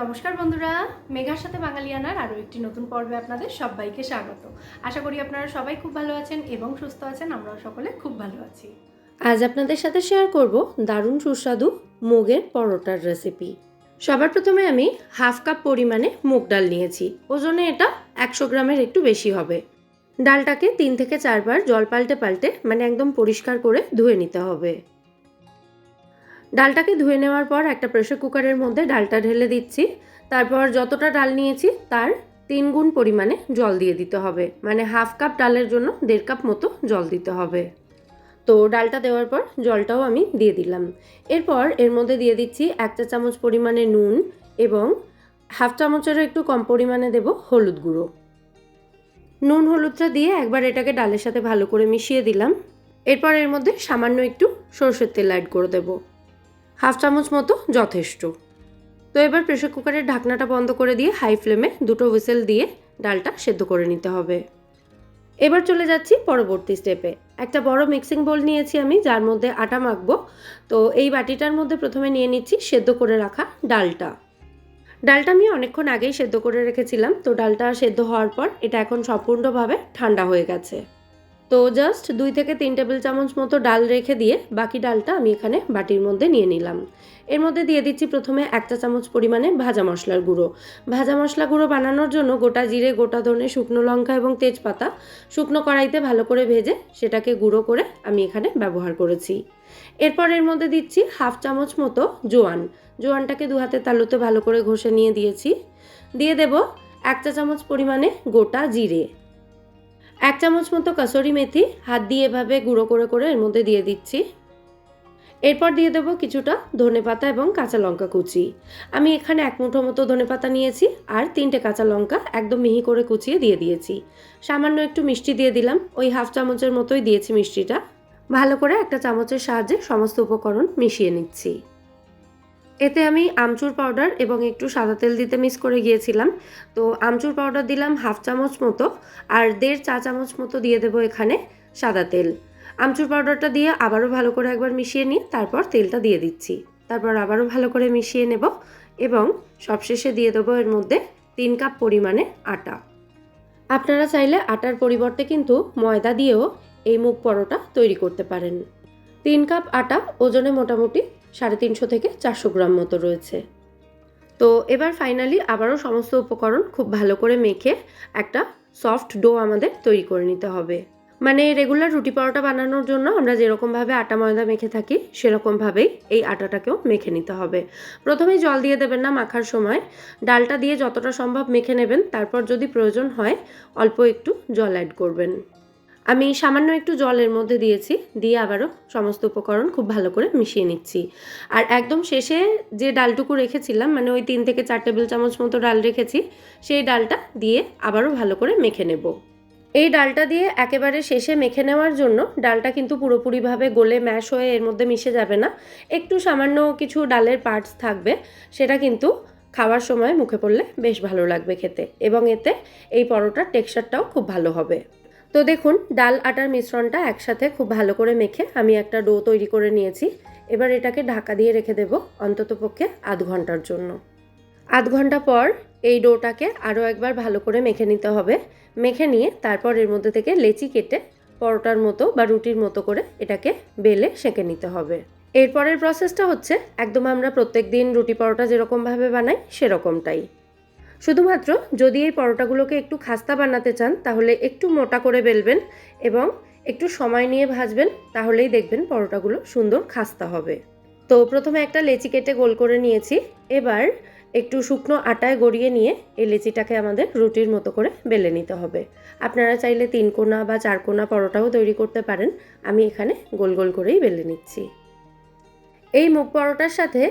নমস্কার বন্ধুরা, মেঘার সাথে বাঙালিয়ানার আরও একটি নতুন পর্বে আপনাদের সবাইকে স্বাগত। আশা করি আপনারা সবাই খুব ভালো আছেন এবং সুস্থ আছেন, আমরাও সকলে খুব ভালো আছি। আজ আপনাদের সাথে শেয়ার করব দারুণ সুস্বাদু মুগের পরোটার রেসিপি সবার প্রথমে আমি হাফ কাপ পরিমাণে মুগ ডাল নিয়েছি। ওজনে এটা একশো গ্রামের একটু বেশি হবে। ডালটাকে তিন থেকে চারবার জল পাল্টে পাল্টে মানে একদম পরিষ্কার করে ধুয়ে নিতে হবে। ডালটাকে ধুয়ে নেওয়ার পর একটা প্রেশার কুকারের মধ্যে ডালটা ঢেলে দিচ্ছি। তারপর যতটা ডাল নিয়েছি, তার তিন গুণ পরিমাণে জল দিয়ে দিতে হবে। মানে হাফ কাপ ডালের জন্য দেড় কাপ মতো জল দিতে হবে। তো ডালটা দেওয়ার পর জলটাও আমি দিয়ে দিলাম। এরপর এর মধ্যে দিয়ে দিচ্ছি এক চা চামচ পরিমাণে নুন এবং হাফ চামচেরও একটু কম পরিমাণে দেব হলুদ গুঁড়ো। নুন হলুদটা দিয়ে একবার এটাকে ডালের সাথে ভালো করে মিশিয়ে দিলাম। এরপর এর মধ্যে সামান্য একটু সর্ষের তেল অ্যাড করে দেবো। হাফ চামচ মতো যথেষ্ট। তো এবার প্রেশার কুকারের ঢাকনাটা বন্ধ করে দিয়ে হাই ফ্লেমে দুটো হুইসেল দিয়ে ডালটা সেদ্ধ করে নিতে হবে। এবার চলে যাচ্ছি পরবর্তী স্টেপে একটা বড় মিক্সিং বোল নিয়েছি আমি, যার মধ্যে আটা মাখবো। তো এই বাটিটার মধ্যে প্রথমে নিয়ে নিচ্ছি সেদ্ধ করে রাখা ডালটা। ডালটা আমি অনেকক্ষণ আগেই সেদ্ধ করে রেখেছিলাম। তো ডালটা সেদ্ধ হওয়ার পর এটা এখন সম্পূর্ণভাবে ঠান্ডা হয়ে গেছে। তো জাস্ট দুই থেকে তিন টেবিল চামচ মতো ডাল রেখে দিয়ে বাকি ডালটা আমি এখানে বাটির মধ্যে নিয়ে নিলাম। এর মধ্যে দিয়ে দিচ্ছি প্রথমে একটা চামচ পরিমাণে ভাজা মশলার গুঁড়ো। ভাজা মশলা গুঁড়ো বানানোর জন্য গোটা জিরে, গোটা ধনে, শুকনো লঙ্কা এবং তেজপাতা শুকনো কড়াইতে ভালো করে ভেজে সেটাকে গুঁড়ো করে আমি এখানে ব্যবহার করেছি। এরপর এর মধ্যে দিচ্ছি হাফ চামচ মতো জোয়ান। জোয়ানটাকে দু হাতে তালুতে ভালো করে ঘষে নিয়ে দিয়েছি। দিয়ে দেব এক চা চামচ পরিমাণে গোটা জিরে। এক চামচ মতো কাসরি মেথি, হাত দিয়ে এভাবে গুঁড়ো করে করে এর মধ্যে দিয়ে দিচ্ছি। এরপর দিয়ে দেবো কিছুটা ধনেপাতা এবং কাঁচা লঙ্কা কুচি। আমি এখানে এক মুঠো মতো ধনেপাতা নিয়েছি আর তিনটে কাঁচা লঙ্কা একদম মিহি করে কুচিয়ে দিয়ে দিয়েছি। সামান্য একটু মিষ্টি দিয়ে দিলাম, ওই হাফ চামচের মতোই দিয়েছি মিষ্টিটা। ভালো করে একটা চামচের সাহায্যে সমস্ত উপকরণ মিশিয়ে নিচ্ছি। এতে আমি আমচুর পাউডার এবং একটু সাদা তেল দিতে মিক্স করে গিয়েছিলাম। তো আমচুর পাউডার দিলাম হাফ চামচ মতো আর দেড় চা চামচ মতো দিয়ে দেবো এখানে সাদা তেল। আমচুর পাউডারটা দিয়ে আবারও ভালো করে একবার মিশিয়ে নিয়ে তারপর তেলটা দিয়ে দিচ্ছি। তারপর আবারও ভালো করে মিশিয়ে নেব এবং সবশেষে দিয়ে দেবো এর মধ্যে তিন কাপ পরিমাণে আটা। আপনারা চাইলে আটার পরিবর্তে কিন্তু ময়দা দিয়েও এই মুগ পরোটা তৈরি করতে পারেন। তিন কাপ আটা ওজনে মোটামুটি সাড়ে তিনশো থেকে চারশো গ্রাম মতো রয়েছে। তো এবার ফাইনালি আবারও সমস্ত উপকরণ খুব ভালো করে মেখে একটা সফট ডো আমাদের তৈরি করে নিতে হবে। মানে রেগুলার রুটি পরোটা বানানোর জন্য আমরা যেরকমভাবে আটা ময়দা মেখে থাকি সেরকমভাবেই এই আটাটাকেও মেখে নিতে হবে। প্রথমেই জল দিয়ে দেবেন না মাখার সময়। ডালটা দিয়ে যতটা সম্ভব মেখে নেবেন, তারপর যদি প্রয়োজন হয় অল্প একটু জল অ্যাড করবেন। আমি সামান্য একটু জলের মধ্যে দিয়েছি, দিয়ে আবারও সমস্ত উপকরণ খুব ভালো করে মিশিয়ে নিচ্ছি। আর একদম শেষে যে ডালটুকু রেখেছিলাম মানে ওই তিন থেকে চার টেবিল চামচ মতো ডাল রেখেছি, সেই ডালটা দিয়ে আবারও ভালো করে মেখে নেব। এই ডালটা দিয়ে একেবারে শেষে মেখে নেওয়ার জন্য ডালটা কিন্তু পুরোপুরিভাবে গলে ম্যাশ হয়ে এর মধ্যে মিশে যাবে না। একটু সামান্য কিছু ডালের পার্টস থাকবে, সেটা কিন্তু খাওয়ার সময় মুখে পড়লে বেশ ভালো লাগবে খেতে। এবং এতে এই পরোটার টেক্সচারটাও খুব ভালো হবে। তো দেখুন, ডাল, আটার মিশ্রণটা একসাথে খুব ভালো করে মেখে আমি একটা ডো তৈরি করে নিয়েছি। এবার এটাকে ঢাকা দিয়ে রেখে দেব অন্তত পক্ষে আধ ঘণ্টার জন্য। আধ ঘণ্টা পর এই ডোটাকে আরও একবার ভালো করে মেখে নিতে হবে। মেখে নিয়ে তারপর এর মধ্যে থেকে লেচি কেটে পরোটার মতো বা রুটির মতো করে এটাকে বেলে সেঁকে নিতে হবে। এরপরের প্রসেসটা হচ্ছে, একদম আমরা প্রত্যেক দিন রুটি পরোটা যেরকমভাবে বানাই, সেরকমটাই। শুধুমাত্র যদি এই পরোটাগুলোকে একটু খাস্তা বানাতে চান, তাহলে একটু মোটা করে বেলবেন এবং একটু সময় নিয়ে ভাজবেন, তাহলেই দেখবেন পরোটাগুলো সুন্দর খাস্তা হবে। তো প্রথমে একটা লেচি কেটে গোল করে নিয়েছি। এবার একটু শুকনো আটায় গড়িয়ে নিয়ে এই লেচিটাকে আমাদের রুটির মতো করে বেলে নিতে হবে। আপনারা চাইলে তিন কোনা বা চার কোনা পরোটাও তৈরি করতে পারেন। আমি এখানে গোল গোল করেই বেলে নিচ্ছি। এই মুগ পরোটার সাথে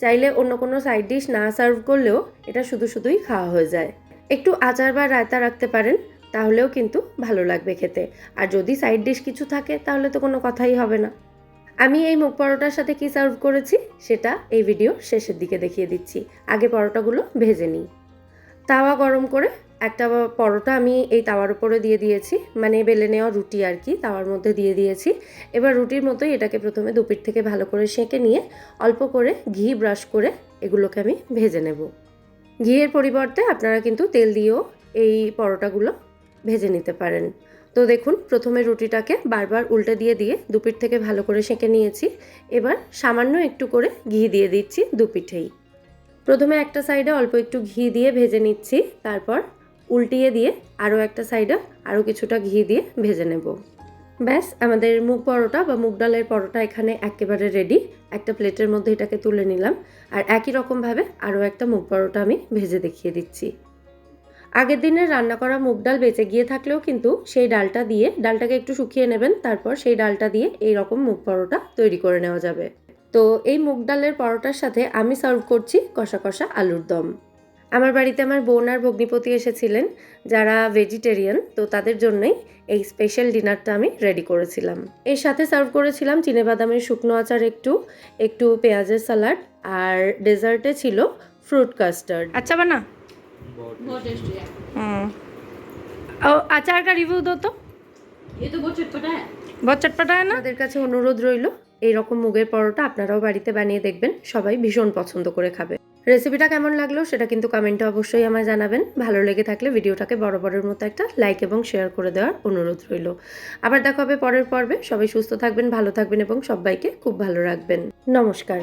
চাইলে অন্য কোনো সাইড ডিশ না সার্ভ করলেও এটা শুধু শুধুই খাওয়া হয়ে যায়। একটু আচার বা রায়তা রাখতে পারেন, তাহলেও কিন্তু ভালো লাগবে খেতে। আর যদি সাইড ডিশ কিছু থাকে, তাহলে তো কোনো কথাই হবে না। আমি এই মুখ পরোটার সাথে কি সার্ভ করেছি, সেটা এই ভিডিও শেষের দিকে দেখিয়ে দিচ্ছি। আগে পরোটাগুলো ভেজে নিই। তাওয়া গরম করে একটা পরোটা আমি এই তাওয়ার উপরে দিয়ে দিয়েছি মানে বেলে নেওয়া রুটি আর কি, তাওয়ার মধ্যে দিয়ে দিয়েছি। এবার রুটির মতোই এটাকে প্রথমে দুপিঠ থেকে ভালো করে সেঁকে নিয়ে অল্প করে ঘি ব্রাশ করে এগুলোকে আমি ভেজে নেব। ঘিয়ের পরিবর্তে আপনারা কিন্তু তেল দিয়েও এই পরোটাগুলো ভেজে নিতে পারেন। তো দেখুন, প্রথমে রুটিটাকে বারবার উল্টে দিয়ে দিয়ে দুপিঠ থেকে ভালো করে সেঁকে নিয়েছি। এবার সামান্য একটু করে ঘি দিয়ে দিচ্ছি দুপিঠেই প্রথমে একটা সাইডে অল্প একটু ঘি দিয়ে ভেজে নিচ্ছি, তারপর উল্টিয়ে দিয়ে আরও একটা সাইডে আরও কিছুটা ঘি দিয়ে ভেজে নেব। ব্যাস, আমাদের মুগ পরোটা বা মুগ ডালের পরোটা এখানে একেবারে রেডি একটা প্লেটের মধ্যে এটাকে তুলে নিলাম। আর একই রকমভাবে আরও একটা মুগ পরোটা আমি ভেজে দেখিয়ে দিচ্ছি। আগের দিনের রান্না করা মুগ ডাল বেঁচে গিয়ে থাকলেও কিন্তু সেই ডালটা দিয়ে ডালটাকে একটু শুকিয়ে নেবেন, তারপর সেই ডালটা দিয়ে এই রকম মুগ পরোটা তৈরি করে নেওয়া যাবে। তো এই মুগ ডালের পরোটার সাথে আমি সার্ভ করছি কষা কষা আলুর দম। আমার বাড়িতে আমার বোন আর ভগ্নিপতি এসেছিলেন যারা ভেজিটেরিয়ান তো তাদের জন্যই এই স্পেশাল ডিনারটা আমি রেডি করেছিলাম এর সাথে সার্ভ করেছিলাম চিনেবাদামের শুকনো আচার একটু একটু পেঁয়াজের স্যালাড আর ডেজার্টে ছিল ফ্রুট কাস্টার্ড अच्छा बना बहुत टेस्टी है हम्म और अचार का रिव्यू दो तो ये तो बहुत चटपटा है बहुत चटपटा है ना আপনাদের কাছে অনুরোধ রইল এই রকম মুগের পরোটা আপনারাও বাড়িতে বানিয়ে দেখবেন সবাই ভীষণ পছন্দ করে খাবে রেসিপিটা কেমন লাগল সেটা কিন্তু কমেন্টে অবশ্যই আমায় জানাবেন। ভালো লেগে থাকলে ভিডিওটাকে বড় বড়ের মতো একটা লাইক এবং শেয়ার করে দেওয়ার অনুরোধ রইল। আবার দেখা হবে পরের পর্বে। সবাই সুস্থ থাকবেন, ভালো থাকবেন এবং সবাইকে খুব ভালো রাখবেন। নমস্কার।